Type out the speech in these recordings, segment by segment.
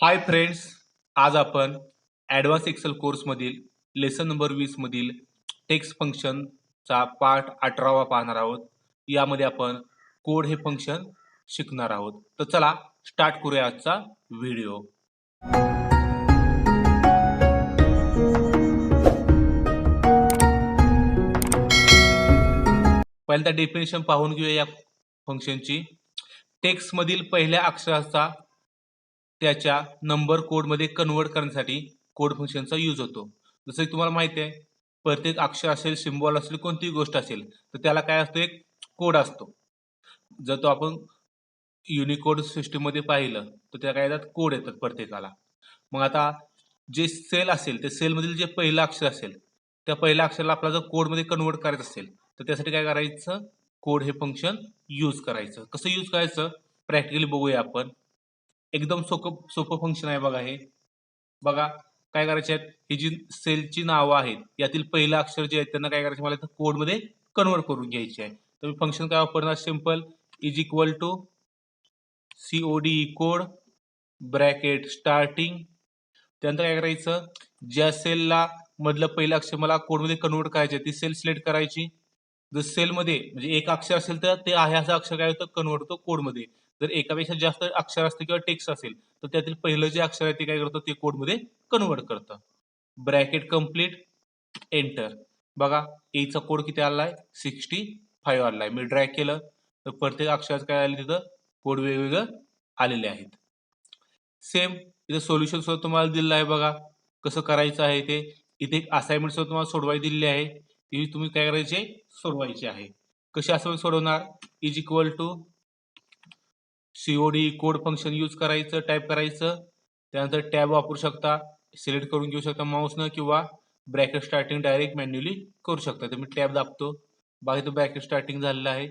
हाय friends आज आपण advance Excel कोर्समधील लेसन नंबर वीसमधील टेक्स्ट फंक्शनचा पार्ट अठरावा पाहणार आहोत. यामध्ये आपण कोड हे फंक्शन शिकणार आहोत. तर चला स्टार्ट करूया आजचा व्हिडिओ पहिल्यांदा डेफिनेशन पाहून घेऊया या फंक्शनची टेक्स्टमधील पहिल्या अक्षराचा त्याच्या नंबर कोडमध्ये कन्वर्ट करण्यासाठी कोड फंक्शनचा यूज होतो. जसं की तुम्हाला माहिती आहे प्रत्येक अक्षर असेल सिम्बॉल असेल कोणतीही गोष्ट असेल तर त्याला काय असतो? एक कोड असतो. जर तो आपण युनिकोड सिस्टीममध्ये पाहिलं तर त्या काय येतात? कोड येतात प्रत्येकाला. मग आता जे सेल असेल ते सेलमधील जे पहिलं अक्षर असेल त्या पहिल्या अक्षराला आपला जर कोडमध्ये कन्वर्ट करायचं असेल तर त्यासाठी काय करायचं? कोड हे फंक्शन यूज करायचं. कसं यूज करायचं? प्रॅक्टिकली बघूया आपण. एकदम सोपं सोपं फंक्शन आहे बघा हे. बघा काय करायचे आहेत? ही जी सेलची नावं आहेत यातील पहिलं अक्षर जे आहेत त्यांना काय करायचं? मला कोडमध्ये कन्वर्ट करून घ्यायचे आहे. तर मी फंक्शन काय वापरणार? Simple is equal to C O D code bracket starting त्यानंतर काय करायचं? ज्या सेलला मधलं पहिलं अक्षर मला कोडमध्ये कन्वर्ट करायचे ती सेल सिलेक्ट करायची. जर सेलमध्ये म्हणजे एक अक्षर असेल तर ते आहे असं अक्षर काय होतं? कन्वर्ट होतो कोडमध्ये जर एकापेक्षा जास्त अक्षर असते किंवा टेक्स्ट असेल तर त्यातील पहिलं जे अक्षर आहे ते काय करतं? ते कोडमध्ये कन्वर्ट करतं. Bracket complete enter. बघा एचा कोड किती आला आहे सिक्स्टी फाईव्ह आला आहे मी ड्रॅक केलं तर प्रत्येक अक्षरात काय आले तिथं? कोड वेगवेगळं आलेले आहेत. सेम इथं सोल्युशन सुद्धा तुम्हाला दिलेलं आहे बघा. कसं करायचं आहे ते? इथे एक असाइनमेंट सुद्धा तुम्हाला सोडवाई दिलेली आहे. ती तुम्ही काय करायचे? सोडवायची आहे. कशी असाइनमेंट सोडवणार? Is equal to COD code function use करायचं टाईप करायचं. त्यानंतर टॅब वापरू शकता सिलेक्ट करून घेऊ शकता माऊसनं किंवा ब्रॅकेट स्टार्टिंग डायरेक्ट मॅन्युअली करू शकता. तर मी टॅब दाबतो. बाकी तो ब्रॅकेट स्टार्टिंग झालेलं आहे.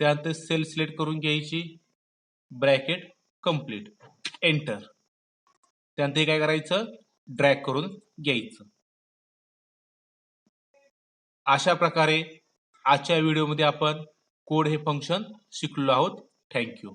त्यानंतर सेल सिलेक्ट करून घ्यायची. ब्रॅकेट कंप्लीट एंटर त्यानंतर हे काय करायचं? ड्रॅग करून घ्यायचं. अशा प्रकारे आजच्या व्हिडिओमध्ये आपण कोड हे फंक्शन शिकलो आहोत. थँक्यू